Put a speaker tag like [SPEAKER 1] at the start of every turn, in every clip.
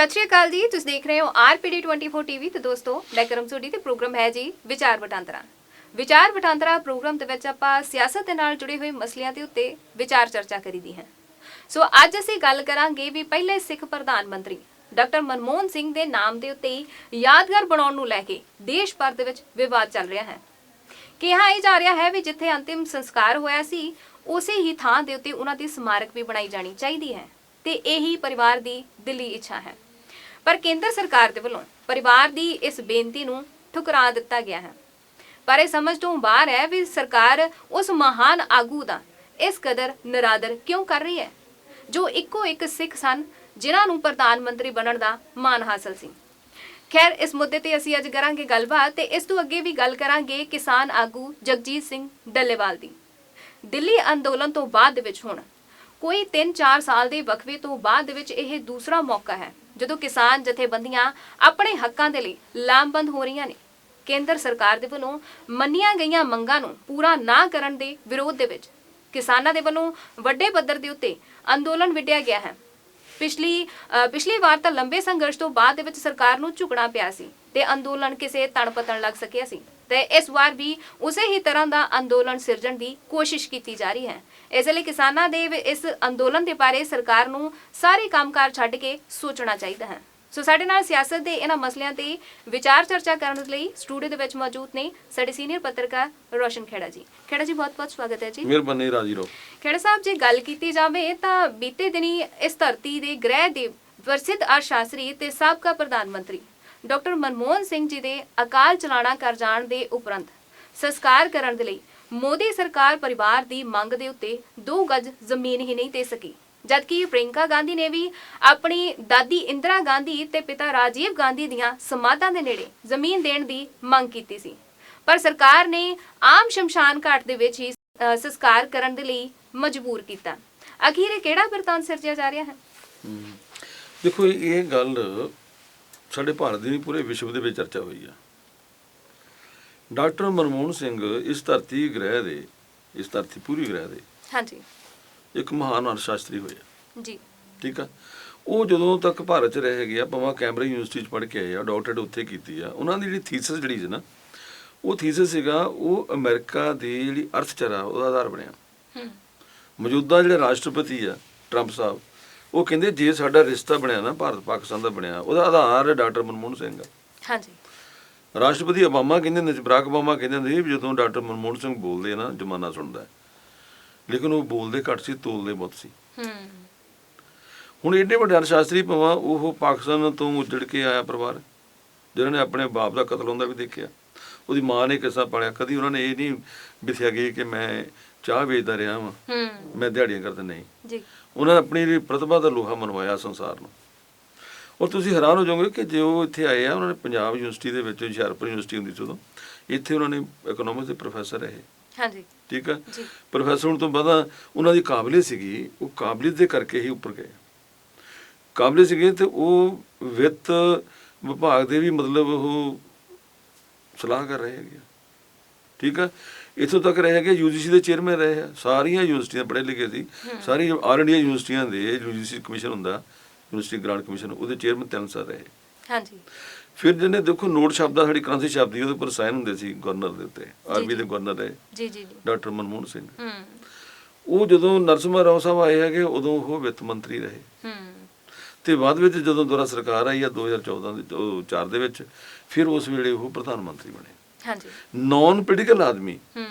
[SPEAKER 1] ਸਤਿ ਸ਼੍ਰੀ ਅਕਾਲ ਜੀ, ਤੁਸੀਂ ਦੇਖ ਰਹੇ ਹੋ ਆਰਪੀਡੀ 24 ਟੀਵੀ ਤੇ ਦੋਸਤੋ, ਮੈਂ ਕਰਮ ਸੋਢੀ ਤੇ ਪ੍ਰੋਗਰਾਮ ਹੈ ਜੀ ਵਿਚਾਰ ਵਟਾਂਦਰਾ। ਵਿਚਾਰ ਵਟਾਂਦਰਾ ਪ੍ਰੋਗਰਾਮ ਦੇ ਵਿੱਚ ਆਪਾਂ ਸਿਆਸਤ ਦੇ ਨਾਲ ਜੁੜੇ ਹੋਏ ਮਸਲਿਆਂ ਦੇ ਉੱਤੇ ਵਿਚਾਰ ਚਰਚਾ ਕਰੀਦੀ ਹੈ। ਸੋ ਅੱਜ ਅਸੀਂ ਗੱਲ ਕਰਾਂਗੇ ਵੀ ਪਹਿਲੇ ਸਿੱਖ ਪ੍ਰਧਾਨ ਮੰਤਰੀ ਡਾਕਟਰ ਮਨਮੋਹਨ ਸਿੰਘ ਦੇ ਨਾਮ ਦੇ ਉੱਤੇ ਯਾਦਗਾਰ ਬਣਾਉਣ ਨੂੰ ਲੈ ਕੇ ਦੇਸ਼ ਭਰ ਦੇ ਵਿੱਚ ਵਿਵਾਦ ਚੱਲ ਰਿਹਾ ਹੈ। ਕਿਹਾ ਇਹ ਜਾ ਰਿਹਾ ਹੈ ਵੀ ਜਿੱਥੇ ਅੰਤਿਮ ਸੰਸਕਾਰ ਹੋਇਆ ਸੀ, ਉਸੇ ਹੀ ਥਾਂ ਦੇ ਉੱਤੇ ਉਹਨਾਂ ਦੀ ਸਮਾਰਕ ਵੀ ਬਣਾਈ ਜਾਣੀ ਚਾਹੀਦੀ ਹੈ ਤੇ ਇਹੀ ਪਰਿਵਾਰ ਦੀ ਦਿੱਲੀ ਇੱਛਾ ਹੈ। ਪਰ ਕੇਂਦਰ ਸਰਕਾਰ ਦੇ ਵੱਲੋਂ ਪਰਿਵਾਰ ਦੀ ਇਸ ਬੇਨਤੀ ਨੂੰ ਠੁਕਰਾ ਦਿੱਤਾ ਗਿਆ ਹੈ। ਪਰ ਇਹ ਸਮਝ ਤੋਂ ਬਾਹਰ ਹੈ ਵੀ ਸਰਕਾਰ ਉਸ ਮਹਾਨ ਆਗੂ ਦਾ ਇਸ ਕਦਰ ਨਰਾਦਰ ਕਿਉਂ ਕਰ ਰਹੀ ਹੈ, ਜੋ ਇੱਕੋ ਇੱਕ ਸਿੱਖ ਸਨ, ਜਿਨ੍ਹਾਂ ਨੂੰ ਪ੍ਰਧਾਨ ਮੰਤਰੀ ਬਣਨ ਦਾ ਮਾਣ ਹਾਸਲ ਸੀ। ਖੈਰ, ਇਸ ਮੁੱਦੇ ਤੇ ਅਸੀਂ ਅੱਜ ਕਰਾਂਗੇ ਗੱਲਬਾਤ ਤੇ ਇਸ ਤੋਂ ਅੱਗੇ ਵੀ ਗੱਲ ਕਰਾਂਗੇ ਕਿਸਾਨ ਆਗੂ ਜਗਜੀਤ ਸਿੰਘ ਡੱਲੇਵਾਲ ਦੀ। ਦਿੱਲੀ ਅੰਦੋਲਨ ਤੋਂ ਬਾਅਦ ਵਿੱਚ ਹੁਣ, ਕੋਈ 3-4 ਸਾਲ ਦੇ ਵਕਫੇ ਤੋਂ ਬਾਅਦ ਵਿੱਚ ਇਹ ਦੂਸਰਾ ਮੌਕਾ ਹੈ। ਜਦੋਂ ਕਿਸਾਨ ਜਥੇਬੰਦੀਆਂ ਆਪਣੇ ਹੱਕਾਂ ਦੇ ਲਈ ਲਾਮਬੰਦ ਹੋ ਰਹੀਆਂ ਨੇ, ਕੇਂਦਰ ਸਰਕਾਰ ਦੇ ਵੱਲੋਂ ਮੰਨੀਆਂ ਗਈਆਂ ਮੰਗਾਂ ਨੂੰ ਪੂਰਾ ਨਾ ਕਰਨ ਦੇ ਵਿਰੋਧ ਦੇ ਵਿੱਚ ਕਿਸਾਨਾਂ ਦੇ ਵੱਲੋਂ ਵੱਡੇ ਪੱਧਰ ਦੇ ਉੱਤੇ ਅੰਦੋਲਨ ਵਿੱਢਿਆ ਗਿਆ ਹੈ। ਪਿਛਲੀ ਪਿਛਲੀ ਵਾਰ ਤਾਂ ਲੰਬੇ ਸੰਘਰਸ਼ ਤੋਂ ਬਾਅਦ ਦੇ ਵਿੱਚ ਸਰਕਾਰ ਨੂੰ ਝੁਕਣਾ ਪਿਆ ਸੀ ਤੇ ਅੰਦੋਲਨ ਕਿਸੇ ਤਣਪਤਣ ਲੱਗ ਸਕਿਆ ਸੀ ਤੇ ਇਸ ਵਾਰ ਵੀ ਉਸੇ ਹੀ ਤਰ੍ਹਾਂ ਦਾ ਅੰਦੋਲਨ ਸਿਰਜਣ ਦੀ ਕੋਸ਼ਿਸ਼ ਕੀਤੀ ਜਾ ਰਹੀ ਹੈ। ਇਸ ਲਈ ਕਿਸਾਨਾਂ ਦੇ ਇਸ ਅੰਦੋਲਨ ਦੇ ਬਾਰੇ ਸਰਕਾਰ ਨੂੰ ਸਾਰੇ ਕੰਮਕਾਰ ਛੱਡ ਕੇ ਸੋਚਣਾ ਚਾਹੀਦਾ ਹੈ। ਸੋ ਸਾਡੇ ਨਾਲ ਸਿਆਸਤ ਦੇ ਇਹਨਾਂ ਮਸਲਿਆਂ ਤੇ ਵਿਚਾਰ ਚਰਚਾ ਕਰਨ ਲਈ ਸਟੂਡੀਓ ਦੇ ਵਿੱਚ ਮੌਜੂਦ ਨੇ ਸਾਡੇ ਸੀਨੀਅਰ ਪੱਤਰਕਾਰ ਰੋਸ਼ਨ ਖੇੜਾ ਜੀ। ਖੇੜਾ ਜੀ ਬਹੁਤ ਬਹੁਤ ਸਵਾਗਤ ਹੈ ਜੀ।
[SPEAKER 2] ਮਿਹਰਬਾਨੀ ਰਾਜੀ ਰਹੋ।
[SPEAKER 1] ਖੇੜਾ ਸਾਹਿਬ ਜੇ ਗੱਲ ਕੀਤੀ ਜਾਵੇ ਤਾਂ ਬੀਤੇ ਦਿਨੀ ਇਸ ਧਰਤੀ ਦੇ ਗ੍ਰਹਿ ਦੇ ਪ੍ਰਸਿੱਧ ਅਰਥ ਸ਼ਾਸਤਰੀ ਤੇ ਸਾਬਕਾ ਪ੍ਰਧਾਨ ਮੰਤਰੀ ਡਾਕਟਰ ਮਨਮੋਹਨ ਸਿੰਘ ਜੀ ਦੇ ਅਕਾਲ ਚਲਾਣਾ ਕਰ ਜਾਣ ਦੇ ਉਪਰੰਤ ਸੰਸਕਾਰ ਕਰਨ ਦੇ ਲਈ ਮੋਦੀ ਸਰਕਾਰ ਪਰਿਵਾਰ ਦੀ ਮੰਗ ਦੇ ਉੱਤੇ 2 ਗਜ ਜ਼ਮੀਨ ਹੀ ਨਹੀਂ ਦੇ ਸਕੀ। ਜਦਕਿ ਪ੍ਰਿੰਕਾ ਗਾਂਧੀ ਨੇ ਵੀ ਆਪਣੀ ਦਾਦੀ ਇੰਦਰਾ ਗਾਂਧੀ ਤੇ ਪਿਤਾ ਰਾਜੀਵ ਗਾਂਧੀ ਦੀਆਂ ਸਮਾਧਾਂ ਦੇ ਨੇੜੇ ਜ਼ਮੀਨ ਦੇਣ ਦੀ ਮੰਗ ਕੀਤੀ ਸੀ। ਪਰ ਸਰਕਾਰ ਨੇ ਆਮ ਸ਼ਮਸ਼ਾਨ ਘਾਟ ਦੇ ਵਿੱਚ ਹੀ ਅ, ਸੰਸਕਾਰ ਕਰਨ ਦੇ ਲਈ ਮਜਬੂਰ ਕੀਤਾ। ਅਖੀਰ ਇਹ ਕਿਹੜਾ ਵਰਤਾਨ ਸਿਰਜਿਆ ਜਾ ਰਿਹਾ ਹੈ?
[SPEAKER 2] ਦੇਖੋ ਇਹ ਗੱਲ ਸਾਡੇ ਭਾਰਤ ਦੀ ਪੂਰੇ ਵਿਸ਼ਵ ਦੇ ਵਿੱਚ ਚਰਚਾ ਹੋਈ ਆ। ਡਾਕਟਰ ਮਨਮੋਹਨ ਸਿੰਘ ਇਸ ਧਰਤੀ ਗ੍ਰਹਿ ਦੇ ਇਸ ਧਰਤੀ ਪੂਰੀ ਗ੍ਰਹਿ ਦੇ।
[SPEAKER 1] ਹਾਂਜੀ।
[SPEAKER 2] ਇੱਕ ਮਹਾਨ ਅਰਥ ਸ਼ਾਸਤਰੀ ਹੋਏ ਆ,
[SPEAKER 1] ਜੀ।
[SPEAKER 2] ਠੀਕ ਆ? ਉਹ ਜਦੋਂ ਤੱਕ ਭਾਰਤ 'ਚ ਰਹੇ ਗਿਆ ਭਾਵੇਂ ਕੈਂਬਰਾ ਯੂਨੀਵਰਸਿਟੀ 'ਚ ਪੜ੍ਹ ਕੇ ਆਏ ਆ ਡਾਕਟਰੇਟ ਉੱਥੇ ਕੀਤੀ ਆ ਉਹਨਾਂ ਦੀ ਜਿਹੜੀ ਥੀਸਿਸ ਜਿਹੜੀ ਸੀ ਨਾ ਉਹ ਥੀਸਿਸ ਸੀਗਾ ਉਹ ਅਮਰੀਕਾ ਦੀ ਜਿਹੜੀ ਅਰਥਚਾਰਾ ਉਹਦਾ ਆਧਾਰ ਬਣਿਆ।
[SPEAKER 1] ਹੂੰ।
[SPEAKER 2] ਮੌਜੂਦਾ ਜਿਹੜੇ ਰਾਸ਼ਟਰਪਤੀ ਆ ਟਰੰਪ ਸਾਹਿਬ ਉਹ ਕਹਿੰਦੇ ਜੇ ਸਾਡਾ ਰਿਸ਼ਤਾ ਬਣਿਆ ਨਾ ਭਾਰਤ ਪਾਕਿਸਤਾਨ ਦਾ ਬਣਿਆ ਉਹਦਾ ਆਧਾਰ ਡਾਕਟਰ ਮਨਮੋਹਨ ਸਿੰਘ ਆ।
[SPEAKER 1] ਹਾਂਜੀ।
[SPEAKER 2] ਰਾਸ਼ਟਰਪਤੀ ਓਬਾਮਾ ਕਹਿੰਦੇ ਨੇ ਬਰਾਕ ਓਬਾਮਾ ਕਹਿੰਦੇ ਹੁੰਦੇ ਸੀ ਵੀ ਜਦੋਂ ਡਾਕਟਰ ਮਨਮੋਹਨ ਸਿੰਘ ਬੋਲਦੇ ਨਾ ਜਮਾਨਾ ਸੁਣਦਾ। ਲੇਕਿਨ ਉਹ ਬੋਲਦੇ ਘੱਟ ਸੀ ਤੋਲਦੇ ਬਹੁਤ ਸੀ। ਹੁਣ ਏਡੇ ਵੱਡੇ ਅਰਥ ਸ਼ਾਸਤਰੀ ਭਾਵੇਂ ਉਹ ਪਾਕਿਸਤਾਨ ਤੋਂ ਉੱਜੜ ਕੇ ਆਇਆ ਪਰਿਵਾਰ ਜਿਨ੍ਹਾਂ ਨੇ ਆਪਣੇ ਬਾਪ ਦਾ ਕਤਲ ਹੁੰਦਾ ਵੀ ਦੇਖਿਆ। ਉਹਦੀ ਮਾਂ ਨੇ ਕਿੱਸਾ ਪਾਲਿਆ ਕਦੀ ਉਹਨਾਂ ਨੇ ਇਹ ਨਹੀਂ ਵਿਥਿਆ ਗਈ ਕਿ ਮੈਂ ਚਾਹ ਵੇਚਦਾ ਰਿਹਾ
[SPEAKER 1] ਹੂੰ।
[SPEAKER 2] ਮੈਂ ਦਿਹਾੜੀਆਂ ਕਰਦਾ ਨਹੀਂ।
[SPEAKER 1] ਜੀ।
[SPEAKER 2] ਉਹਨਾਂ ਨੇ ਆਪਣੀ ਪ੍ਰਤਿਭਾ ਦਾ ਲੋਹਾ ਮਨਵਾਇਆ ਸੰਸਾਰ ਨੂੰ। ਔਰ ਤੁਸੀਂ ਹੈਰਾਨ ਹੋ ਜਾਓਗੇ ਕਿ ਜੇ ਉਹ ਇੱਥੇ ਆਏ ਆ ਉਹਨਾਂ ਨੇ ਪੰਜਾਬ ਯੂਨੀਵਰਸਿਟੀ ਦੇ ਵਿੱਚ ਹੁਸ਼ਿਆਰਪੁਰ ਯੂਨੀਵਰਸਿਟੀ ਹੁੰਦੀ ਸੀ ਉਦੋਂ ਇੱਥੇ ਉਹਨਾਂ ਨੇ ਇਕਨੋਮਿਕਸ ਦੇ ਪ੍ਰੋਫੈਸਰ ਰਹੇ।
[SPEAKER 1] ਹਾਂਜੀ।
[SPEAKER 2] ਠੀਕ ਆ?
[SPEAKER 1] ਜੀ।
[SPEAKER 2] ਪ੍ਰੋਫੈਸਰ ਹੋਣ ਤੋਂ ਬਾਅਦ ਉਹਨਾਂ ਦੀ ਕਾਬਲੀਅਤ ਸੀਗੀ ਉਹ ਕਾਬਲੀਅਤ ਦੇ ਕਰਕੇ ਹੀ ਉੱਪਰ ਗਏ। ਕਾਬਲੀਅਤ ਸੀਗੇ ਤੇ ਉਹ ਵਿੱਤ ਵਿਭਾਗ ਦੇ ਵੀ ਮਤਲਬ ਉਹ ਸਲਾਹ ਕਰ ਰਹੇ ਹੈਗੇ। ਠੀਕ ਆ? ਇੱਥੋਂ ਤੱਕ ਰਹੇ ਹੈਗੇ ਯੂਜੀਸੀ ਦੇ ਚੇਅਰਮੈਨ ਰਹੇ ਆ। ਸਾਰੀਆਂ ਯੂਨੀਵਰਸਿਟੀਆਂ ਪੜ੍ਹੇ ਲਿਖੇ ਸੀ। ਸਾਰੀ ਆਲ ਇੰਡੀਆ ਯੂਨੀਵਰਸਿਟੀਆਂ ਦੇ ਯੂਜੀਸੀ ਕਮਿਸ਼ਨ ਹੁੰਦਾ। ਯੂਨੀਵਰਸਿਟੀ ਗ੍ਰਾਂਟ ਕਮਿਸ਼ਨ ਉਹਦੇ ਚੇਅਰਮੈਨ ਤਿੰਨ ਸਾਲ ਰਹੇ।
[SPEAKER 1] ਹਾਂਜੀ।
[SPEAKER 2] ਫਿਰ ਜਿਹਨੇ ਦੇਖੋ ਨੋਟ ਸ਼ਬਦ ਸਾਡੀ ਕਰੰਸੀ ਸ਼ਬਦ ਉਹਦੇ ਉੱਪਰ ਸਾਈਨ ਹੁੰਦੇ ਸੀ ਗਵਰਨਰ ਦੇ ਉੱਤੇ ਆਰਬੀ ਦੇ ਗਵਰਨਰ ਰਹੇ।
[SPEAKER 1] ਜੀ ਜੀ ਜੀ।
[SPEAKER 2] ਡਾਕਟਰ ਮਨਮੋਹਨ ਸਿੰਘ।
[SPEAKER 1] ਹੂੰ।
[SPEAKER 2] ਉਹ ਜਦੋਂ ਨਰਸਿਮਹਾ ਰਾਓ ਸਾਹਿਬ ਆਏ ਹੈਗੇ ਉਦੋਂ ਉਹ ਵਿੱਤ ਮੰਤਰੀ ਰਹੇ।
[SPEAKER 1] ਹੂੰ।
[SPEAKER 2] ਤੇ ਬਾਅਦ ਵਿੱਚ ਜਦੋਂ ਦੁਬਾਰਾ ਸਰਕਾਰ ਆਈ ਆ 2014 ਦੇ 4 ਦੇ ਵਿੱਚ ਫਿਰ ਉਸ ਵੇਲੇ ਉਹ ਪ੍ਰਧਾਨ ਮੰਤਰੀ ਬਣੇ।
[SPEAKER 1] ਹਾਂਜੀ।
[SPEAKER 2] ਨਾਨ ਪੋਲੀਟੀਕਲ ਆਦਮੀ।
[SPEAKER 1] ਹੂੰ।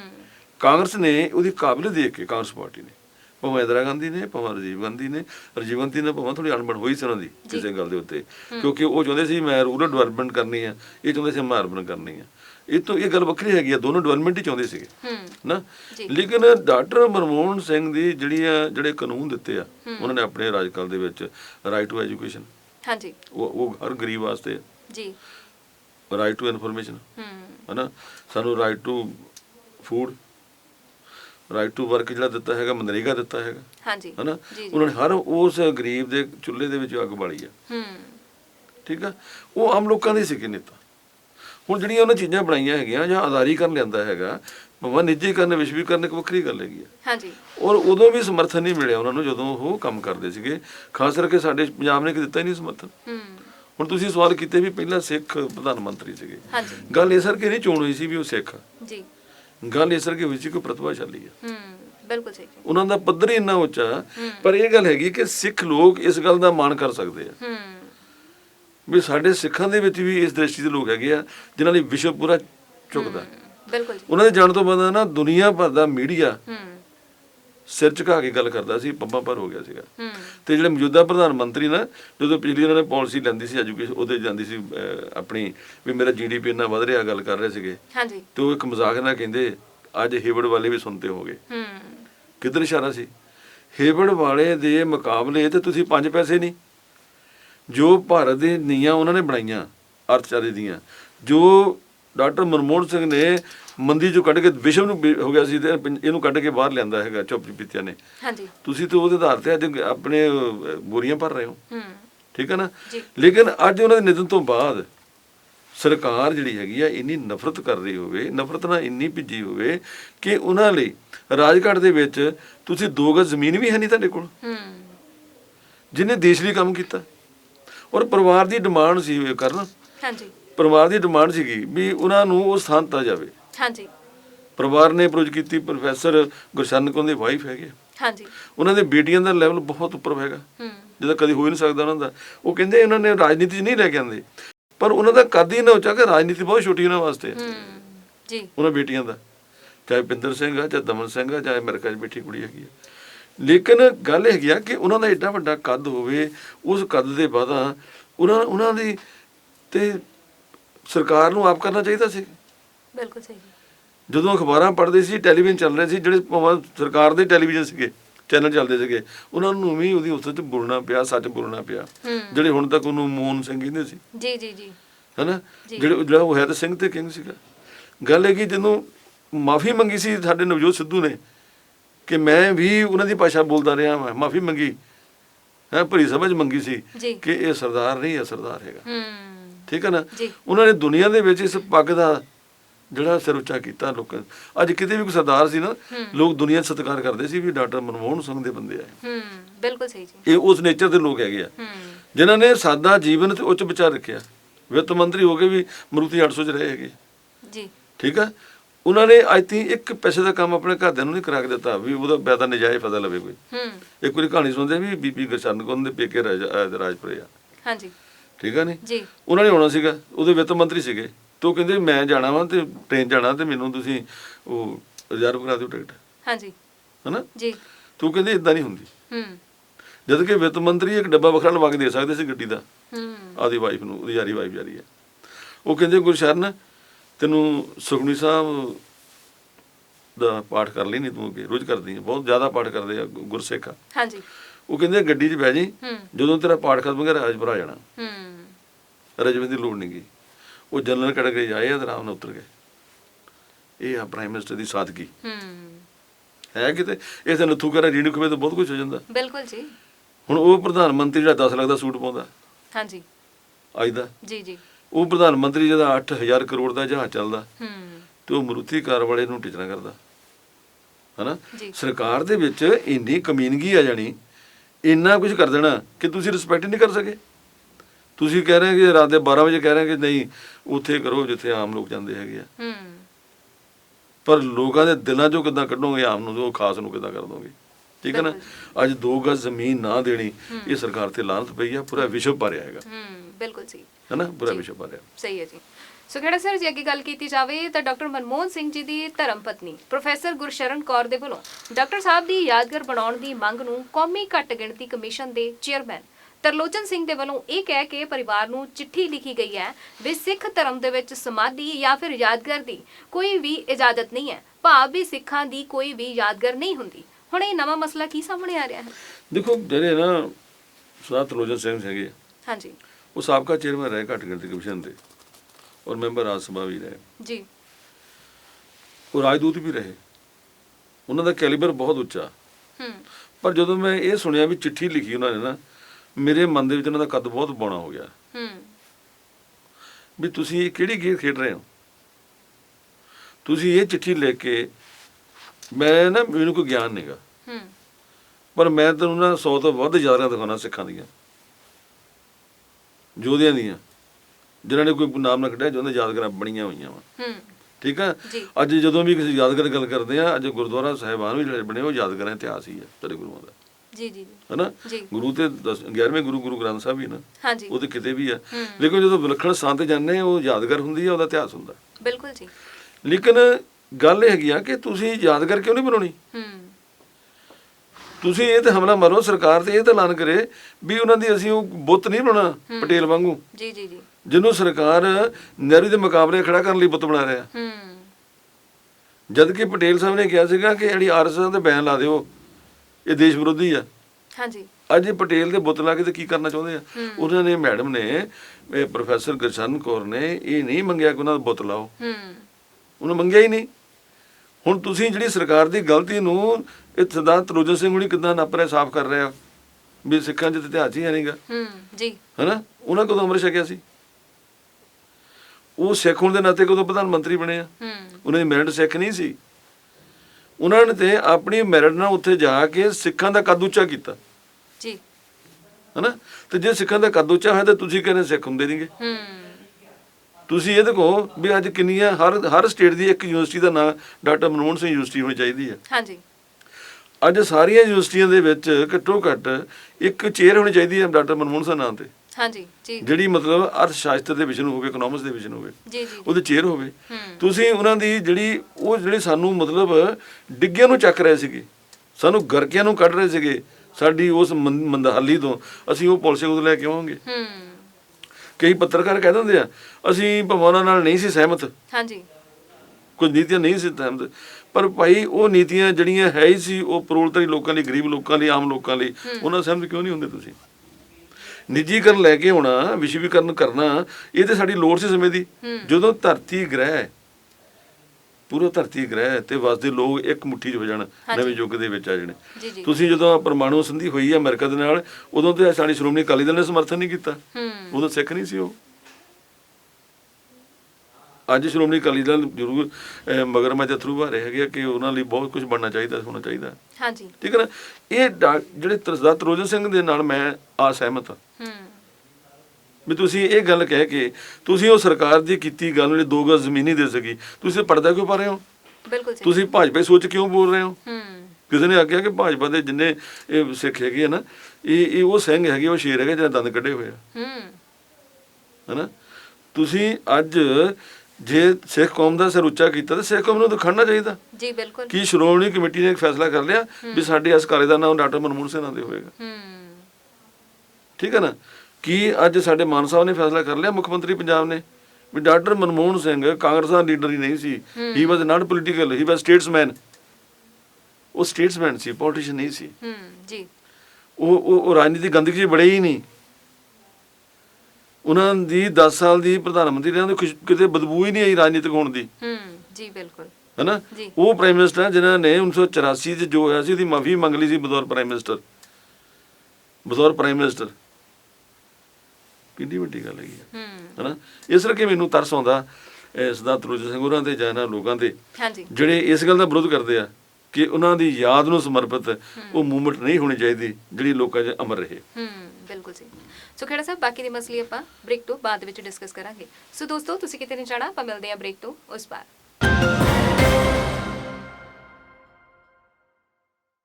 [SPEAKER 2] ਕਾਂਗਰਸ ਨੇ ਉਹਦੀ ਕਾਬਲੀਅਤ ਦੇਖ ਕੇ ਕਾਂਗਰਸ ਪਾਰਟੀ ਨੇ ਭਾਵੇਂ ਇੰਦਰਾ ਗਾਂਧੀ ਨੇ ਭਾਵੇਂ ਰਾਜੀਵ ਗਾਂਧੀ ਨੇ ਰਾਜੀਵ ਗਾਂਧੀ ਨੇ ਭਾਵੇਂ ਥੋੜੀ ਅਣਬਣ ਹੋਈ ਸੀ ਉਹਨਾਂ ਦੀ ਕਿਸੇ ਗੱਲ ਦੇ ਉੱਤੇ। ਕਿਉਂਕਿ ਉਹ ਚਾਹੁੰਦੇ ਸੀ ਮੈਂ ਰੂਰਲ ਡਿਵੈਲਪਮੈਂਟ ਕਰਨੀ ਆ। ਇਹ ਚਾਹੁੰਦੇ ਸੀ ਮੈਂ ਅਰਬਨ ਕਰਨੀ ਆ। ਇਹ ਤੋਂ ਇਹ ਗੱਲ ਵੱਖਰੀ ਹੈਗੀ ਆ ਦੋਨੋਂ ਡਿਵੈਲਪਮੈਂਟ ਹੀ ਚਾਹੁੰਦੇ ਸੀਗੇ।
[SPEAKER 1] ਹੂੰ।
[SPEAKER 2] ਨਾ। ਲੇਕਿਨ ਡਾਕਟਰ ਮਨਮੋਹਨ ਸਿੰਘ ਦੀ ਜਿਹੜੀਆਂ ਜਿਹੜੇ ਕਾਨੂੰਨ ਦਿੱਤੇ ਆ ਉਹਨਾਂ ਨੇ ਆਪਣੇ ਰਾਜਕਾਲ ਦੇ ਵਿੱਚ ਰਾਈਟ ਟੂ ਐਜੂਕੇਸ਼ਨ
[SPEAKER 1] ਹਾਂਜੀ।
[SPEAKER 2] ਉਹ ਉਹ ਹਰ ਗਰੀਬ ਵਾਸਤੇ
[SPEAKER 1] ਜੀ।
[SPEAKER 2] ਰਾਈਟ ਟੂ ਇਨਫੋਰਮੇਸ਼ਨ
[SPEAKER 1] ਹੂੰ।
[SPEAKER 2] ਹਨਾ? ਸਾਨੂੰ right to food right to work ਜਿਹੜਾ ਦਿੱਤਾ ਹੈਗਾ ਮਨਰੇਗਾ ਦਿੱਤਾ ਹੈਗਾ।
[SPEAKER 1] ਹਾਂਜੀ।
[SPEAKER 2] ਹਨਾ? ਉਹਨਾਂ ਨੇ ਹਰ ਉਸ ਗਰੀਬ ਦੇ ਚੁੱਲ੍ਹੇ ਦੇ ਵਿੱਚ ਅੱਗ ਬਾਲੀ ਆ।
[SPEAKER 1] ਹੂੰ।
[SPEAKER 2] ਠੀਕ ਆ? ਉਹ ਆਮ ਲੋਕਾਂ ਦੇ ਸੀਗੇ ਨੇਤਾ ਹੁਣ ਜਿਹੜੀਆਂ ਉਹਨਾਂ ਚੀਜ਼ਾਂ ਬਣਾਈਆਂ ਹੈਗੀਆਂ ਜਾਂ ਆਜ਼ਾਰੀ ਕਰਨ ਲਿਆਂਦਾ ਹੈਗਾ ਭਾਵੇਂ ਨਿੱਜੀਕਰਨ ਵਿਸ਼ਵੀਕਰਨ ਇੱਕ ਵੱਖਰੀ ਗੱਲ ਹੈਗੀ ਹੈ
[SPEAKER 1] ਹਾਂਜੀ।
[SPEAKER 2] ਔਰ ਉਦੋਂ ਵੀ ਸਮਰਥਨ ਨਹੀਂ ਮਿਲਿਆ ਉਹਨਾਂ ਨੂੰ ਜਦੋਂ ਉਹ ਕੰਮ ਕਰਦੇ ਸੀਗੇ। ਖਾਸ ਕਰਕੇ ਸਾਡੇ ਪੰਜਾਬ ਨੇ ਕਿ ਦਿੱਤਾ ਹੀ ਨਹੀਂ ਸਮਰਥਨ।
[SPEAKER 1] ਹੂੰ।
[SPEAKER 2] ਹੁਣ ਤੁਸੀਂ ਸਵਾਲ ਕੀਤੇ ਵੀ ਪਹਿਲਾਂ ਸਿੱਖ ਪ੍ਰਧਾਨ ਮੰਤਰੀ ਸੀਗੇ।
[SPEAKER 1] ਹਾਂਜੀ।
[SPEAKER 2] ਗੱਲ ਇਸ ਕਰਕੇ ਨਹੀਂ ਚੋਣ ਹੋਈ ਸੀ ਵੀ ਉਹ ਸਿੱਖ ਆ।
[SPEAKER 1] ਜੀ।
[SPEAKER 2] ਗੱਲ ਇਸ ਕਰਕੇ ਹੋਈ ਸੀ ਕਿ ਪ੍ਰਤਿਭਾਸ਼ਾਲੀ
[SPEAKER 1] ਹੂੰ ਬਿਲਕੁਲ ਸਹੀ
[SPEAKER 2] ਉਹਨਾਂ ਦਾ ਪੱਧਰ ਹੀ ਇੰਨਾ ਉੱਚਾ ਪਰ ਇਹ ਗੱਲ ਹੈਗੀ ਕਿ ਸਿੱਖ ਲੋਕ ਇਸ ਗੱਲ ਦਾ ਮਾਣ ਕਰ ਸਕਦੇ ਆ।
[SPEAKER 1] ਹੂੰ।
[SPEAKER 2] ਵੀ ਸਾਡੇ ਸਿੱਖਾਂ ਦੇ ਵਿੱਚ ਵੀ ਇਸ ਦ੍ਰਿਸ਼ਟੀ ਦੇ ਲੋਕ ਹੈਗੇ ਆ ਜਿਨ੍ਹਾਂ ਲਈ ਵਿਸ਼ਵ ਪੂਰਾ ਝੁਕਦਾ।
[SPEAKER 1] ਬਿਲਕੁਲ
[SPEAKER 2] ਉਹਨਾਂ ਦੇ ਜਾਣ ਤੋਂ ਬਾਅਦ ਨਾ ਦੁਨੀਆ ਭਰ ਦਾ ਮੀਡੀਆ
[SPEAKER 1] ਹੂੰ।
[SPEAKER 2] ਸਿਰ ਝੁਕਾ ਕੇ ਗੱਲ ਕਰਦਾ ਸੀ ਪੰਬਾਂ ਪਰ ਹੋ ਗਿਆ ਸੀਗਾ। ਤੇ ਜਿਹੜੇ ਮੌਜੂਦਾ ਪ੍ਰਧਾਨ ਮੰਤਰੀ ਨਾ ਜਦੋਂ ਪਿਛਲੀ ਉਹਨਾਂ ਨੇ ਪਾਲਿਸੀ ਲੈਂਦੀ ਸੀ ਐਜੂਕੇਸ਼ਨ ਉਹਦੇ ਜਾਂਦੀ ਸੀ ਆਪਣੀ ਵੀ ਮੇਰਾ ਜੀਡੀਪੀ ਇੰਨਾ ਵਧ ਰਿਹਾ ਗੱਲ ਕਰ ਰਹੇ ਸੀਗੇ।
[SPEAKER 1] ਹਾਂਜੀ।
[SPEAKER 2] ਤੇ ਉਹ ਇੱਕ ਮਜ਼ਾਕ ਨਾਲ ਕਹਿੰਦੇ ਅੱਜ ਹੇਵੜ ਵਾਲੇ ਵੀ ਸੁਣਤੇ ਹੋਗੇ
[SPEAKER 1] ਹੂੰ।
[SPEAKER 2] ਕਿੱਧਰ ਇਸ਼ਾਰਾ ਸੀ? ਹੇਵੜ ਵਾਲੇ ਦੇ ਮੁਕਾਬਲੇ ਤੇ ਤੁਸੀਂ ਪੰਜ ਪੈਸੇ ਨਹੀਂ। ਜੋ ਭਾਰਤ ਦੇ ਨੀਆਂ ਉਹਨਾਂ ਨੇ ਬਣਾਈਆਂ ਅਰਥਚਾਰੇ ਦੀਆਂ। ਜੋ ਡਾਕਟਰ ਮਨਮੋਹਨ ਸਿੰਘ ਨੇ ਮੰਦੀ ਚੋਂ ਕੱਢ ਕੇ ਵਿਸ਼ਵ ਨੂੰ ਹੋ ਗਿਆ ਸੀ ਤੇ ਇਹਨੂੰ ਕੱਢ ਕੇ ਬਾਹਰ ਲਿਆਂਦਾ ਹੈਗਾ ਚੁੱਪ ਚਪੀਤਿਆਂ ਨੇ।
[SPEAKER 1] ਹਾਂਜੀ।
[SPEAKER 2] ਤੁਸੀਂ ਤੇ ਉਹਦੇ ਆਧਾਰ ਤੇ ਅੱਜ ਆਪਣੇ ਬੋਰੀਆਂ ਭਰ ਰਹੇ ਹੋ।
[SPEAKER 1] ਹੂੰ।
[SPEAKER 2] ਠੀਕ ਹੈ ਨਾ?
[SPEAKER 1] ਜੀ।
[SPEAKER 2] ਲੇਕਿਨ ਅੱਜ ਉਹਨਾਂ ਦੇ ਨਿਧਨ ਤੋਂ ਬਾਅਦ ਸਰਕਾਰ ਜਿਹੜੀ ਹੈਗੀ ਆ ਇੰਨੀ ਨਫ਼ਰਤ ਕਰ ਰਹੀ ਹੋਵੇ ਨਫ਼ਰਤ ਨਾਲ ਇੰਨੀ ਭਿੱਜੀ ਹੋਵੇ ਕਿ ਉਹਨਾਂ ਲਈ ਰਾਜਘਾਟ ਦੇ ਵਿੱਚ ਤੁਸੀਂ ਦੋ ਗਜ਼ ਜ਼ਮੀਨ ਵੀ ਹੈ ਨਹੀਂ ਤੁਹਾਡੇ ਕੋਲ।
[SPEAKER 1] ਹੂੰ।
[SPEAKER 2] ਜਿਹਨੇ ਦੇਸ਼ ਲਈ ਕੰਮ ਕੀਤਾ। ਔਰ ਪਰਿਵਾਰ ਦੀ ਡਿਮਾਂਡ ਸੀ ਕਰਨ।
[SPEAKER 1] ਹਾਂਜੀ।
[SPEAKER 2] ਪਰਿਵਾਰ ਦੀ ਡਿਮਾਂਡ ਸੀਗੀ ਵੀ ਉਹਨਾਂ ਨੂੰ ਉਹ ਸਥਾਨ ਦਿੱਤਾ ਜਾਵੇ।
[SPEAKER 1] ਹਾਂਜੀ।
[SPEAKER 2] ਪਰਿਵਾਰ ਨੇ ਅਪਰੋਚ ਕੀਤੀ ਪ੍ਰੋਫੈਸਰ ਗੁਰਸ਼ਨ ਕੋਲ ਦੇ ਵਾਈਫ ਹੈਗੇ
[SPEAKER 1] ਹਾਂਜੀ।
[SPEAKER 2] ਉਹਨਾਂ ਦੇ ਬੇਟੀਆਂ ਦਾ ਲੈਵਲ ਬਹੁਤ ਉੱਪਰ ਹੈਗਾ।
[SPEAKER 1] ਹੂੰ।
[SPEAKER 2] ਜਿਹਦਾ ਕਦੀ ਹੋ ਹੀ ਨਹੀਂ ਸਕਦਾ ਉਹਨਾਂ ਦਾ। ਉਹ ਕਹਿੰਦੇ ਇਹਨਾਂ ਨੇ ਰਾਜਨੀਤੀ 'ਚ ਨਹੀਂ ਲੈ ਕੇ ਆਂਦੇ ਪਰ ਉਹਨਾਂ ਦਾ ਕਦ ਹੀ ਨਾ ਉੱਚਾ ਕਿ ਰਾਜਨੀਤੀ ਬਹੁਤ ਛੋਟੀ ਉਹਨਾਂ ਵਾਸਤੇ। ਹੂੰ
[SPEAKER 1] ਜੀ।
[SPEAKER 2] ਉਹਨਾਂ ਬੇਟੀਆਂ ਦਾ। ਚਾਹੇ ਪਿੰਦਰ ਸਿੰਘ ਆ ਚਾਹੇ ਦਮਨ ਸਿੰਘ ਆ ਚਾਹੇ ਅਮਰੀਕਾ 'ਚ ਬੈਠੀ ਕੁੜੀ ਹੈਗੀ ਆ। ਲੇਕਿਨ ਗੱਲ ਇਹ ਹੈਗੀ ਆ ਕਿ ਉਹਨਾਂ ਦਾ ਏਡਾ ਵੱਡਾ ਕੱਦ ਹੋਵੇ ਉਸ ਕੱਦ ਦੇ ਬਾਅਦ ਉਹਨਾਂ ਉਹਨਾਂ ਦੀ ਤੇ ਸਰਕਾਰ ਨੂੰ ਆਪ ਕਰਨਾ ਚਾਹੀਦਾ ਸੀ।
[SPEAKER 1] ਬਿਲਕੁਲ ਸਹੀ
[SPEAKER 2] ਜਦੋਂ ਅਖਬਾਰਾਂ ਪੜ੍ਹਦੇ ਸੀ ਟੈਲੀਵਿਜ਼ਨ ਚੱਲ ਰਹੇ ਸੀ ਜਿਹੜੇ ਭਾਵੇਂ ਸਰਕਾਰ ਦੇ ਟੈਲੀਵਿਜ਼ਨ ਸੀਗੇ ਚੈਨਲ ਚੱਲਦੇ ਸੀਗੇ ਉਹਨਾਂ ਨੂੰ ਵੀ ਉਹਦੀ ਉਸ ਤੇ ਬੋਲਣਾ ਪਿਆ ਸੱਚ ਬੋਲਣਾ ਪਿਆ। ਜਿਹੜੇ ਹੁਣ ਤੱਕ ਉਹਨੂੰ ਮੋਹਨ ਸਿੰਘ ਕਹਿੰਦੇ ਸੀ।
[SPEAKER 1] ਜੀ ਜੀ ਜੀ।
[SPEAKER 2] ਹੈਨਾ। ਜਿਹੜੇ ਜਿਹੜਾ ਉਹ ਹੈ ਤਾਂ ਸਿੰਘ ਤੇ ਕਿੰਗ ਸੀਗਾ। ਗੱਲ ਹੈ ਕਿ ਜਦੋਂ ਮਾਫੀ ਮੰਗੀ ਸੀ ਸਾਡੇ ਨਵਜੋਤ ਸਿੱਧੂ ਨੇ ਕਿ ਮੈਂ ਵੀ ਉਹਨਾਂ ਦੀ ਭਾਸ਼ਾ ਬੋਲਦਾ ਰਿਹਾ ਮੈਂ ਮਾਫੀ ਮੰਗੀ। ਹੈ ਭਰੀ ਸਮਝ ਮੰਗੀ ਸੀ ਕਿ ਇਹ ਸਰਦਾਰ ਨਹੀਂ ਹੈ ਸਰਦਾਰ ਹੈਗਾ।
[SPEAKER 1] ਹੂੰ।
[SPEAKER 2] ਠੀਕ ਹੈ ਨਾ? ਉਹਨਾਂ ਨੇ ਦੁਨੀਆ ਦੇ ਵਿੱਚ ਇਸ ਪੱਗ ਦਾ ਜਿਹੜਾ ਸਿਰ ਉੱਚਾ ਕੀਤਾ ਲੋਕਾਂ ਅੱਜ ਕਿਤੇ ਵੀ ਕੋਈ ਸਰਦਾਰ ਸੀ ਨਾ ਲੋਕ ਦੁਨੀਆ ਸਤਿਕਾਰ ਕਰਦੇ ਸੀ ਵੀ ਡਾਕਟਰ ਮਨਮੋਹਨ ਸਿੰਘ ਦੇ ਬੰਦੇ ਆ
[SPEAKER 1] ਹੂੰ ਬਿਲਕੁਲ ਸਹੀ ਜੀ।
[SPEAKER 2] ਇਹ ਉਸ ਨੇਚਰ ਦੇ ਲੋਕ ਹੈਗੇ ਆ। ਜਿਨ੍ਹਾਂ ਨੇ ਸਾਦਾ ਜੀਵਨ ਤੇ ਉੱਚ ਵਿਚਾਰ ਰੱਖਿਆ। ਵਿੱਤ ਮੰਤਰੀ ਹੋ ਕੇ ਵੀ ਮਰੂਤੀ 800 ਚ ਰਹੇ ਹੈਗੇ।
[SPEAKER 1] ਜੀ।
[SPEAKER 2] ਠੀਕ ਆ? ਉਹਨਾਂ ਨੇ ਅੱਜ ਤੀ ਇੱਕ ਪੈਸੇ ਦਾ ਕੰਮ ਆਪਣੇ ਘਰਦਿਆਂ ਨੂੰ ਨਹੀਂ ਕਰਾ ਕੇ ਦਿੱਤਾ ਵੀ ਉਹਦਾ ਬੈਦਾ ਨਜਾਇਜ਼ ਫਾਇਦਾ ਲਵੇ ਕੋਈ।
[SPEAKER 1] ਹੂੰ।
[SPEAKER 2] ਇੱਕ ਵਾਰੀ ਕਹਾਣੀ ਸੁਣਦੇ ਵੀ ਬੀਬੀ ਗੁਰਚਰਨ ਕੌਰ ਦੇ ਪੇਕੇ ਰਾਜਪੁਰੇ ਆ।
[SPEAKER 1] ਹਾਂਜੀ।
[SPEAKER 2] ਠੀਕ ਆ ਨਹੀਂ
[SPEAKER 1] ਜੀ।
[SPEAKER 2] ਉਹਨਾਂ ਨੇ ਆਉਣਾ ਸੀਗਾ ਉਹਦੇ ਵਿੱਤ ਮੰਤਰੀ ਸੀਗੇ। ਤੇ ਕਹਿੰਦੇ ਮੈਂ ਜਾਣਾ ਵਾਂ ਤੇ ਟ੍ਰੇਨ ਜਾਣਾ ਤੇ ਮੈਨੂੰ ਤੁਸੀਂ ਉਹ ਰਿਜ਼ਰਵ ਕਰਾ ਦਿਓ ਟਿਕਟ
[SPEAKER 1] ਹਾਂਜੀ।
[SPEAKER 2] ਹਨਾ?
[SPEAKER 1] ਜੀ।
[SPEAKER 2] ਤੂੰ ਕਹਿੰਦੇ ਇਦਾਂ ਨਹੀਂ ਹੁੰਦੀ।
[SPEAKER 1] ਹੂੰ।
[SPEAKER 2] ਜਦ ਕਿ ਵਿੱਤ ਮੰਤਰੀ ਇੱਕ ਡੱਬਾ ਵੱਖਰਾ ਲਵਾ ਕੇ ਦੇ ਸਕਦੇ ਸੀ ਗੱਡੀ ਦਾ।
[SPEAKER 1] ਹੂੰ।
[SPEAKER 2] ਆਦੀ ਵਾਈਫ ਨੂੰ ਉਹਦੀ ਯਾਰੀ ਵਾਈਫ ਜਾਰੀ ਹੈ। ਉਹ ਕਹਿੰਦੇ ਗੁਰਸ਼ਰਨ ਤੈਨੂੰ ਸੁਖਮਨੀ ਸਾਹਿਬ ਦਾ ਪਾਠ ਕਰ ਲਈ ਨਹੀਂ ਤੂੰ ਅੱਗੇ ਰੋਜ਼ ਕਰਦੀ ਹੈ ਬਹੁਤ ਜ਼ਿਆਦਾ ਪਾਠ ਕਰਦੇ ਆ ਗੁਰਸਿੱਖ ਆ।
[SPEAKER 1] ਹਾਂਜੀ।
[SPEAKER 2] ਉਹ ਕਹਿੰਦੇ ਗੱਡੀ 'ਚ ਬਹਿ ਜੀ ਜਦੋਂ ਤੇਰਾ ਪਾਠ ਖਤਮ ਹੋ ਗਿਆ ਰਾਜਪੁਰਾ ਜਾਣਾ।
[SPEAKER 1] ਹੂੰ।
[SPEAKER 2] ਰਜਵੇਂ ਦੀ ਲੋੜ ਨਹੀਂ ਗਈ। ਉਹ ਜਨਰਲ ਕੈਟਾਗਰੀ ਤੇ ਆਰਾਮ ਨਾਲ ਉਤਰ ਗਏ। ਇਹ ਆ ਪ੍ਰਾਈਮ ਮਿਨਿਸਟਰ ਦੀ ਸਾਦਗੀ।
[SPEAKER 1] ਹੂੰ।
[SPEAKER 2] ਹੈ ਕਿਤੇ? ਇਹ ਤਾਂ ਨੱਥੂ ਕਰਾ ਰੀਣੂ ਖਵੇ ਤਾਂ ਬਹੁਤ ਕੁਝ ਹੋ ਜਾਂਦਾ।
[SPEAKER 1] ਬਿਲਕੁਲ ਜੀ।
[SPEAKER 2] ਹੁਣ ਉਹ ਪ੍ਰਧਾਨ ਮੰਤਰੀ ਜਿਹੜਾ 10 ਲੱਖ ਦਾ ਸੂਟ ਪਾਉਂਦਾ।
[SPEAKER 1] ਹਾਂਜੀ।
[SPEAKER 2] ਅੱਜ ਦਾ।
[SPEAKER 1] ਜੀ ਜੀ।
[SPEAKER 2] ਉਹ ਪ੍ਰਧਾਨ ਮੰਤਰੀ ਜਿਹਦਾ 8000 ਕਰੋੜ ਦਾ ਜਹਾਜ਼ ਚੱਲਦਾ।
[SPEAKER 1] ਹੂੰ।
[SPEAKER 2] ਤੇ ਉਹ ਮਰੂਤੀ ਕਾਰ ਵਾਲੇ ਨੂੰ ਟਿਚਣਾ ਕਰਦਾ। ਹਨਾ? ਸਰਕਾਰ ਦੇ ਵਿੱਚ ਇੰਨੀ ਕਮੀਨਗੀ ਆ ਜਾਣੀ ਇੰਨਾ ਕੁਝ ਕਰ ਦੇਣਾ ਕਿ ਤੁਸੀਂ ਰਿਸਪੈਕਟ ਨਹੀਂ ਕਰ ਸਕੇ। ਤੁਸੀਂ ਕਹਿ ਰਹੇ ਕਿ ਰਾਤ ਦੇ 12 ਵਜੇ ਕਹਿ ਰਹੇ ਕਿ ਨਹੀਂ ਉੱਥੇ ਕਰੋ ਜਿੱਥੇ ਆਮ ਲੋਕ ਜਾਂਦੇ ਹੈਗੇ ਆ।
[SPEAKER 1] ਹੂੰ।
[SPEAKER 2] ਪਰ ਲੋਕਾਂ ਦੇ ਦਿਲਾਂ 'ਚੋਂ ਕਿੱਦਾਂ ਕੱਢੋਗੇ ਆਮ ਨੂੰ ਉਹ ਖਾਸ ਨੂੰ ਕਿੱਦਾਂ ਕਰ ਦੋਗੇ? ਠੀਕ ਹੈ ਨਾ? ਅੱਜ ਦੋ ਗਜ਼ ਜ਼ਮੀਨ ਨਾ ਦੇਣੀ ਇਹ ਸਰਕਾਰ ਤੇ ਲਾਨਤ ਪਈ ਆ ਪੂਰਾ ਵਿਸ਼ਵ ਭਰਿਆ ਹੈਗਾ।
[SPEAKER 1] ਹੂੰ ਬਿਲਕੁਲ ਸਹੀ।
[SPEAKER 2] ਹੈਨਾ ਪੂਰਾ
[SPEAKER 1] ਜੀ।
[SPEAKER 2] ਵਿਸ਼ਵ ਭਰਿਆ।
[SPEAKER 1] ਸਹੀ ਹੈ ਜੀ। ਸੋ ਖੇੜਾ ਸਰ ਜੇ ਅੱਗੇ ਗੱਲ ਕੀਤੀ ਜਾਵੇ ਤਾਂ ਡਾਕਟਰ ਮਨਮੋਹਨ ਸਿੰਘ ਜੀ ਦੀ ਧਰਮ ਪਤਨੀ ਪ੍ਰੋਫੈਸਰ ਗੁਰਸ਼ਰਨ ਕੌਰ ਦੇ ਵੱਲੋਂ ਡਾਕਟਰ ਸਾਹਿਬ ਦੀ ਯਾਦਗਾਰ ਬਣਾਉਣ ਦੀ ਮੰਗ ਨੂੰ ਕੌਮੀ ਘੱਟ ਗਿਣਤੀ ਕਮਿਸ਼ਨ ਦੇ ਚੇਅਰਮੈਨ ਤਰਲੋਚਨ ਸਿੰਘ ਦੇ ਵੱਲੋਂ ਇਹ ਕਹਿ ਕੇ ਪਰਿਵਾਰ ਨੂੰ ਚਿੱਠੀ ਲਿਖੀ ਗਈ ਹੈ ਵੀ ਸਿੱਖ ਧਰਮ ਦੇ ਵਿੱਚ ਸਮਾਧੀ ਜਾਂ ਫਿਰ ਯਾਦਗਾਰ ਦੀ ਕੋਈ ਵੀ ਇਜਾਜ਼ਤ ਨਹੀਂ ਹੈ। ਭਾਵ ਵੀ ਸਿੱਖਾਂ ਦੀ ਕੋਈ ਵੀ ਯਾਦਗਾਰ ਨਹੀਂ ਹੁੰਦੀ। ਹੁਣ ਇਹ ਨਵਾਂ ਮਸਲਾ ਕੀ ਸਾਹਮਣੇ ਆ ਰਿਹਾ ਹੈ?
[SPEAKER 2] ਦੇਖੋ ਜਿਹੜੇ ਨਾ ਸਰਦਾਰ ਤਰਲੋਚਨ ਸਿੰਘ ਹੈਗੇ
[SPEAKER 1] ਹਾਂਜੀ।
[SPEAKER 2] ਉਹ ਸਾਬਕਾ ਚੇਅਰਮੈਨ ਰਹੇ ਘੱਟ ਗਿਣਤੀ ਕਮਿਸ਼ਨ ਦੇ ਔਰ ਮੈਂਬਰ ਰਾਜ ਸਭਾ ਵੀ ਰਹੇ।
[SPEAKER 1] ਜੀ।
[SPEAKER 2] ਉਹ ਰਾਜਦੂਤ ਵੀ ਰਹੇ। ਉਹਨਾਂ ਦਾ ਕੈਲੀਬਰ ਬਹੁਤ ਉੱਚਾ।
[SPEAKER 1] ਹੂੰ।
[SPEAKER 2] ਪਰ ਜਦੋਂ ਮੈਂ ਇਹ ਸੁਣਿਆ ਵੀ ਚਿੱਠੀ ਲਿਖੀ ਉਹਨਾਂ ਨੇ ਨਾ ਮੇਰੇ ਮਨ ਦੇ ਵਿੱਚ ਉਹਨਾਂ ਦਾ ਕੱਦ ਬਹੁਤ ਬੌਣਾ ਹੋ ਗਿਆ।
[SPEAKER 1] ਹੂੰ।
[SPEAKER 2] ਵੀ ਤੁਸੀਂ ਇਹ ਕਿਹੜੀ ਗੇਮ ਖੇਡ ਰਹੇ ਹੋ? ਤੁਸੀਂ ਇਹ ਚਿੱਠੀ ਲੈ ਕੇ ਮੈਂ ਨਾ ਮੈਨੂੰ ਕੋਈ ਗਿਆਨ ਨਹੀਂਗਾ
[SPEAKER 1] ਹੂੰ।
[SPEAKER 2] ਪਰ ਮੈਂ ਤੈਨੂੰ ਨਾ 100 ਤੋਂ ਵੱਧ ਯਾਦਾਂ ਦਿਖਾਉਣਾ ਸਿੱਖਾਂ ਦੀਆਂ। ਜੋਧਿਆਂ ਦੀਆਂ। ਜਿਨ੍ਹਾਂ ਨੇ ਕੋਈ ਨਾਮ ਨਾ ਕੱਢਿਆ ਜਿਹਨਾਂ ਯਾਦਗਾਰਾਂ ਬਣੀਆਂ ਹੋਈਆਂ ਵਾ।
[SPEAKER 1] ਹੂੰ।
[SPEAKER 2] ਠੀਕ ਹੈ ਅੱਜ ਜਦੋਂ ਵੀ ਕਿਸੇ ਯਾਦਗਾਰ ਗੱਲ ਕਰਦੇ ਆ ਅੱਜ ਗੁਰਦੁਆਰਾ ਸਾਹਿਬਾਨ ਵੀ ਜਿਹੜੇ ਬਣੇ ਉਹ ਯਾਦਗਾਰਾਂ ਇਤਿਹਾਸ ਹੀ ਆ ਸਾਡੇ ਗੁਰੂਆਂ ਦਾ।
[SPEAKER 1] ਜੀ ਜੀ
[SPEAKER 2] ਹਨਾ? ਗੁਰੂ ਤੇ 11ਵੇਂ ਗੁਰੂ ਗੁਰੂ ਗ੍ਰੰਥ ਸਾਹਿਬ ਵੀ ਨਾ।
[SPEAKER 1] ਹਾਂਜੀ।
[SPEAKER 2] ਉਹ ਤੇ ਕਿਤੇ ਵੀ ਆ।
[SPEAKER 1] ਹੂੰ।
[SPEAKER 2] ਲੇਕਿਨ ਜਦੋਂ ਵਿਲੱਖਣ ਸਥਾਨ ਤੇ ਜਾਂਦੇ ਉਹ ਯਾਦਗਾਰ ਹੁੰਦੀ ਆ ਉਹਦਾ ਇਤਿਹਾਸ ਹੁੰਦਾ।
[SPEAKER 1] ਬਿਲਕੁਲ ਜੀ।
[SPEAKER 2] ਲੇਕਿਨ ਗੱਲ ਇਹ ਹੈਗੀ ਆ ਕਿ ਤੁਸੀਂ ਯਾਦਗਾਰ ਕਿਉਂ ਨਹੀਂ ਬਣਾਉਣੀ?
[SPEAKER 1] ਹੂੰ।
[SPEAKER 2] ਤੁਸੀਂ ਇਹ ਤੇ ਹਮਲਾ ਮਾਰੋ ਸਰਕਾਰ ਤੇ ਇਹ ਤਾਂ ਐਲਾਨ ਕਰੇ ਵੀ ਉਹਨਾਂ ਦੀ ਅਸੀਂ ਉਹ ਬੁੱਤ ਨਹੀਂ ਬਣਾਉਣਾ ਪਟੇਲ ਵਾਂਗੂ।
[SPEAKER 1] ਜੀ ਜੀ ਜੀ।
[SPEAKER 2] ਜਿਹਨੂੰ ਸਰਕਾਰ ਨਹਿਰੂ ਦੇ ਮੁਕਾਬਲੇ ਖੜਾ ਕਰਨ ਲਈ ਬੁੱਤ ਬਣਾ ਰਿਹਾ।
[SPEAKER 1] ਹੂੰ।
[SPEAKER 2] ਜਦ ਕਿ ਪਟੇਲ ਸਾਹਿਬ ਨੇ ਕਿਹਾ ਸੀਗਾ ਕਿ ਜਿਹੜੀ ਆਰਐਸਐਸ ਦੇ ਬੈਨ ਲਾ ਦਿਓ। ਇਹ ਦੇਸ਼ ਵਿਰੋਧੀ ਆ।
[SPEAKER 1] ਹਾਂਜੀ।
[SPEAKER 2] ਅੱਜ ਪਟੇਲ ਦੇ ਬੁੱਤ ਲਾ ਕੇ ਤੇ ਕੀ ਕਰਨਾ ਚਾਹੁੰਦੇ ਆ। ਉਹਨਾਂ ਨੇ ਮੈਡਮ ਨੇ ਪ੍ਰੋਫੈਸਰ ਗੁਰਸ਼ਨ ਕੌਰ ਨੇ ਇਹ ਨਹੀਂ ਮੰਗਿਆ ਕਿ ਉਹਨਾਂ ਦਾ ਬੁੱਤ ਲਾਓ।
[SPEAKER 1] ਹੂੰ।
[SPEAKER 2] ਉਹਨੂੰ ਮੰਗਿਆ ਹੀ ਨਹੀਂ। ਹੁਣ ਤੁਸੀਂ ਜਿਹੜੀ ਸਰਕਾਰ ਦੀ ਗਲਤੀ ਨੂੰ ਇਹ ਸਰਦਾਰ ਤਰੋਜਨ ਸਿੰਘ ਹੁਣੀ ਕਿਦਾਂ ਨੱਪ ਰਿਹਾ ਸਾਫ਼ ਕਰ ਰਿਹਾ? ਵੀ ਸਿੱਖਾਂ 'ਚ ਇਤਿਹਾਸ ਹੀ ਨਹੀਂਗਾ
[SPEAKER 1] ਹੂੰ ਜੀ।
[SPEAKER 2] ਹਨਾ? ਉਹਨਾਂ ਕਦੋਂ ਅੰਮ੍ਰਿਤ ਛਕਿਆ ਸੀ? ਉਹ ਸਿੱਖ ਹੋਣ ਦੇ ਨਾਤੇ ਕਦੋਂ ਪ੍ਰਧਾਨ ਮੰਤਰੀ ਬਣੇ ਆ?
[SPEAKER 1] ਹੂੰ।
[SPEAKER 2] ਉਹਨਾਂ ਦੀ ਮੈਰਿਟ ਸਿੱਖ ਨਹੀਂ ਸੀ। ਉਹਨਾਂ ਨੇ ਤੇ ਆਪਣੀ ਮੈਰਿਟ ਨਾਲ ਉੱਥੇ ਜਾ ਕੇ ਸਿੱਖਾਂ ਦਾ ਕੱਦ ਉੱਚਾ ਕੀਤਾ।
[SPEAKER 1] ਜੀ।
[SPEAKER 2] ਹਨਾ? ਤੇ ਜੇ ਸਿੱਖਾਂ ਦਾ ਕੱਦ ਉੱਚਾ ਹੋਇਆ ਤਾਂ ਤੁਸੀਂ ਕਹਿੰਦੇ ਸਿੱਖ ਹੁੰਦੇ ਨਹੀਂਗੇ
[SPEAKER 1] ਹੂੰ।
[SPEAKER 2] ਤੁਸੀਂ ਇਹ ਦੇਖੋ ਵੀ ਅੱਜ ਕਿੰਨੀਆਂ ਹਰ ਹਰ ਸਟੇਟ ਦੀ ਇੱਕ ਯੂਨੀਵਰਸਿਟੀ ਦਾ ਨਾਮ ਡਾਕਟਰ ਮਨਮੋਹਨ ਸਿੰਘ ਯੂਨੀਵਰਸਿਟੀ ਹੋਣੀ ਚਾਹੀਦੀ ਹੈ।
[SPEAKER 1] ਹਾਂਜੀ।
[SPEAKER 2] ਅੱਜ ਸਾਰੀਆਂ ਯੂਨੀਵਰਸਿਟੀਆਂ ਦੇ ਵਿੱਚ ਘੱਟੋ ਘੱਟ ਇੱਕ ਚੇਅਰ ਹੋਣੀ ਚਾਹੀਦੀ ਹੈ ਡਾਕਟਰ ਮਨਮੋਹਨ ਸਿੰਘ ਨਾਮ ਤੇ।
[SPEAKER 1] ਹਾਂਜੀ ਜੀ।
[SPEAKER 2] ਜਿਹੜੀ ਮਤਲਬ ਅਰਥ ਸ਼ਾਸਤਰ ਦੇ ਵਿਸ਼ੇ ਨੂੰ ਹੋਵੇ ਇਕਨੋਮਿਕਸ ਦੇ ਵਿਸ਼ੇ ਨੂੰ ਹੋਵੇ
[SPEAKER 1] ਜੀ ਜੀ।
[SPEAKER 2] ਉਹਦੇ ਚੇਅਰ ਹੋਵੇ। ਤੁਸੀਂ ਉਹਨਾਂ ਦੀ ਜਿਹੜੀ ਉਹ ਜਿਹੜੇ ਸਾਨੂੰ ਮਤਲਬ ਡਿੱਗਿਆਂ ਨੂੰ ਚੱਕ ਰਹੇ ਸੀਗੇ ਸਾਨੂੰ ਗਰਕਿਆਂ ਨੂੰ ਕੱਢ ਰਹੇ ਸੀਗੇ ਸਾਡੀ ਉਸ ਮੰਦਹਾਲੀ ਤੋਂ ਅਸੀਂ ਉਹ ਪਾਲਿਸੀ ਉਦੋਂ ਲੈ ਕੇ ਆਵਾਂਗੇ?
[SPEAKER 1] ਹੂੰ।
[SPEAKER 2] ਕਈ ਪੱਤਰਕਾਰ ਕਹਿ ਦਿੰਦੇ ਆ ਅਸੀਂ ਭਵਨਾਂ ਨਾਲ ਨਹੀਂ ਸੀ ਸਹਿਮਤ।
[SPEAKER 1] ਹਾਂਜੀ।
[SPEAKER 2] ਕੁਝ ਨੀਤੀਆਂ ਨਹੀਂ ਸੀ ਸਹਿਮਤ। ਪਰ ਭਾਈ ਉਹ ਨੀਤੀਆਂ ਜਿਹੜੀਆਂ ਹੈ ਹੀ ਸੀ ਉਹ ਪ੍ਰੋਲਤਰੀ ਲੋਕਾਂ ਲਈ ਗਰੀਬ ਲੋਕਾਂ ਲਈ ਆਮ ਲੋਕਾਂ ਲਈ ਉਹਨਾਂ ਨਾਲ ਸਹਿਮਤ ਕਿਉਂ ਨਹੀਂ ਹੁੰਦੇ ਤੁਸੀਂ? ਨਿੱਜੀਕਰਨ ਲੈ ਕੇ ਆਉਣਾ ਵਿਸ਼ਵੀਕਰਨ ਕਰਨਾ ਇਹ ਤੇ ਸਾਡੀ ਲੋੜ ਸੀ ਸਮੇਂ ਦੀ। ਜਦੋਂ ਧਰਤੀ ਗ੍ਰਹਿ ਪੂਰਾ ਧਰਤੀ ਗ੍ਰਹਿ ਤੇ ਵਸਦੇ ਲੋਕ ਇੱਕ ਮੁੱਠੀ 'ਚ ਹੋ ਜਾਣ ਨਵੇਂ ਯੁੱਗ ਦੇ ਵਿੱਚ ਆ ਜਾਣ। ਤੁਸੀਂ ਜਦੋਂ ਪਰਮਾਣੂ ਸੰਧੀ ਹੋਈ ਹੈ ਅਮਰੀਕਾ ਦੇ ਨਾਲ ਉਦੋਂ ਤੇ ਸਾਡੀ ਸ਼੍ਰੋਮਣੀ ਅਕਾਲੀ ਦਲ ਨੇ ਸਮਰਥਨ ਨਹੀਂ ਕੀਤਾ। ਉਦੋਂ ਸਿੱਖ ਨਹੀਂ ਸੀ ਉਹ। ਅੱਜ ਸ਼੍ਰੋਮਣੀ ਅਕਾਲੀ ਦਲ ਜ਼ਰੂਰ ਅਹ, ਮਗਰਮੱਛ ਦੇ ਥਰੂ ਬਾਰੇ ਹੈਗੇ ਆ ਕਿ ਉਹਨਾਂ ਲਈ ਬਹੁਤ ਕੁਝ ਬਣਨਾ ਚਾਹੀਦਾ ਹੋਣਾ ਚਾਹੀਦਾ।
[SPEAKER 1] ਹਾਂਜੀ।
[SPEAKER 2] ਠੀਕ ਹੈ ਨਾ? ਇਹ ਜਿਹੜੇ ਤਰਸਦਾ ਤਰੋਜਨ ਸਿੰਘ ਦੇ ਨਾਲ ਮੈਂ ਅਸਹਿਮਤ ਹਾਂ।
[SPEAKER 1] ਹੂੰ।
[SPEAKER 2] ਵੀ ਤੁਸੀਂ ਇਹ ਗੱਲ ਕਹਿ ਕੇ ਤੁਸੀਂ ਉਹ ਸਰਕਾਰ ਦੀ ਕੀਤੀ ਗੱਲ ਨੂੰ ਦੋ ਗਜ਼ ਜ਼ਮੀਨ ਨਹੀਂ ਦੇ ਸਕੀ ਤੁਸੀਂ ਪਰਦਾ ਕਿਉਂ ਪਾ ਰਹੇ ਹੋ?
[SPEAKER 1] ਬਿਲਕੁਲ ਜੀ।
[SPEAKER 2] ਤੁਸੀਂ ਭਾਜਪਾ ਸੋਚ ਕਿਉਂ ਬੋਲ ਰਹੇ ਹੋ?
[SPEAKER 1] ਹੂੰ।
[SPEAKER 2] ਕਿਸੇ ਨੇ ਆਖਿਆ ਕਿ ਭਾਜਪਾ ਦੇ ਜਿੰਨੇ ਇਹ ਸਿੱਖ ਹੈਗੇ ਆ ਨਾ ਇਹ ਇਹ ਉਹ ਸਿੰਘ ਹੈਗੇ ਉਹ ਸ਼ੇਰ ਹੈਗੇ ਜਿਹਨਾਂ ਦੰਦ ਕੱਢੇ ਹੋਏ ਆ।
[SPEAKER 1] ਹੂੰ।
[SPEAKER 2] ਹੈਨਾ? ਤੁਸੀਂ ਅੱਜ ਜੇ ਸਿੱਖ ਕੌਮ ਦਾ ਸਿਰ ਉੱਚਾ ਕੀਤਾ ਤਾਂ ਸਿੱਖ ਕੌਮ ਨੂੰ ਦਿਖਾਣਾ ਚਾਹੀਦਾ।
[SPEAKER 1] ਜੀ ਬਿਲਕੁਲ।
[SPEAKER 2] ਕਿ ਸ਼੍ਰੋਮਣੀ ਕਮੇਟੀ ਨੇ ਇੱਕ ਫੈਸਲਾ ਕਰ ਲਿਆ ਵੀ ਸਾਡੇ ਇਸ ਕਾਲੇ ਦਾ ਨਾਮ ਡਾਕਟਰ ਮਨਮੋਹਨ ਸਿੰਘ ਨਾਲ ਦੇ ਹੋਏਗਾ।
[SPEAKER 1] ਹੂੰ।
[SPEAKER 2] ਠੀਕ ਹੈ ਨਾ? ਕੀ ਅੱਜ ਸਾਡੇ ਮਾਨ ਸਾਹਿਬ ਨੇ ਫੈਸਲਾ ਕਰ ਲਿਆ ਮੁੱਖ ਮੰਤਰੀ ਪੰਜਾਬ ਨੇ ਵੀ ਡਾਕਟਰ ਮਨਮੋਹਨ ਸਿੰਘ ਕਾਂਗਰਸ ਦਾ ਲੀਡਰ ਹੀ ਨਹੀਂ ਸੀ। ਹੀ। Was not political he was statesman ਉਹ ਸਟੇਟਸਮੈਨ ਸੀ ਪੋਲੀਟੀਸ਼ੀਅਨ ਨਹੀਂ ਸੀ।
[SPEAKER 1] ਹੂੰ ਜੀ।
[SPEAKER 2] ਉਹ ਉਹ ਰਾਜਨੀਤਿਕ ਗੰਦਗੀ 'ਚ ਬੜੇ ਹੀ ਨਹੀਂ। ਉਹਨਾਂ ਦੀ 10 ਸਾਲ ਦੀ ਪ੍ਰਧਾਨ ਮੰਤਰੀ ਰਹਿਣ ਦੀ ਕਿਤੇ ਬਦਬੂ ਹੀ ਨਹੀਂ ਆਈ ਰਾਜਨੀਤਿਕ ਹੋਣ ਦੀ।
[SPEAKER 1] ਹੂੰ ਜੀ ਬਿਲਕੁਲ।
[SPEAKER 2] ਹੈਨਾ। ਉਹ ਪ੍ਰਾਈਮ ਮਿਨਿਸਟਰ ਹੈ ਜਿਨ੍ਹਾਂ ਨੇ 1984 ਚ ਜੋ ਹੋਇਆ ਸੀ ਉਹਦੀ ਮਾਫੀ ਮੰਗ ਲਈ ਸੀ ਬਤੌਰ ਪ੍ਰਾਈਮ ਮਿਨਿਸਟਰ ਬਤੌਰ ਪ੍ਰਾਈਮ ਮਿਨਿਸਟਰ ਕਿੰਨੀ ਵੱਡੀ ਗੱਲ ਹੈਗੀ
[SPEAKER 1] ਹੈ।
[SPEAKER 2] ਹੈਨਾ? ਇਸ ਕਰਕੇ ਮੈਨੂੰ ਤਰਸ ਆਉਂਦਾ ਇਸ ਦਾ ਤਰੋਜ ਸਿੰਘ ਹੋਰਾਂ ਤੇ ਜਾਂ ਇਹਨਾਂ ਲੋਕਾਂ ਤੇ
[SPEAKER 1] ਹਾਂਜੀ।
[SPEAKER 2] ਜਿਹੜੇ ਇਸ ਗੱਲ ਦਾ ਵਿਰੋਧ ਕਰਦੇ ਆ ਕਿ ਉਹਨਾਂ ਦੀ ਯਾਦ ਨੂੰ ਸਮਰਪਿਤ ਉਹ ਮੂਵਮੈਂਟ ਨਹੀਂ ਹੋਣੀ ਚਾਹੀਦੀ ਜਿਹੜੀ ਲੋਕਾਂ 'ਚ ਅਮਰ ਰਹੇ।
[SPEAKER 1] ਹੂੰ ਬਿਲਕੁਲ ਜੀ ਸੋ ਖੇੜਾ ਸਾਹਿਬ ਬਾਕੀ ਦੀ ਮਸਲੀ ਆਪਾਂ ਬ੍ਰੇਕ ਤੋਂ ਬਾਅਦ ਵਿੱਚ ਡਿਸਕਸ ਕਰਾਂਗੇ। ਸੋ ਦੋਸਤੋ ਤੁਸੀਂ ਕਿਤੇ ਨਹੀਂ ਜਾਣਾ ਆਪਾਂ ਮਿਲਦੇ ਹਾਂ ਬ੍ਰੇਕ ਤੋਂ ਉਸ ਬਾਅਦ।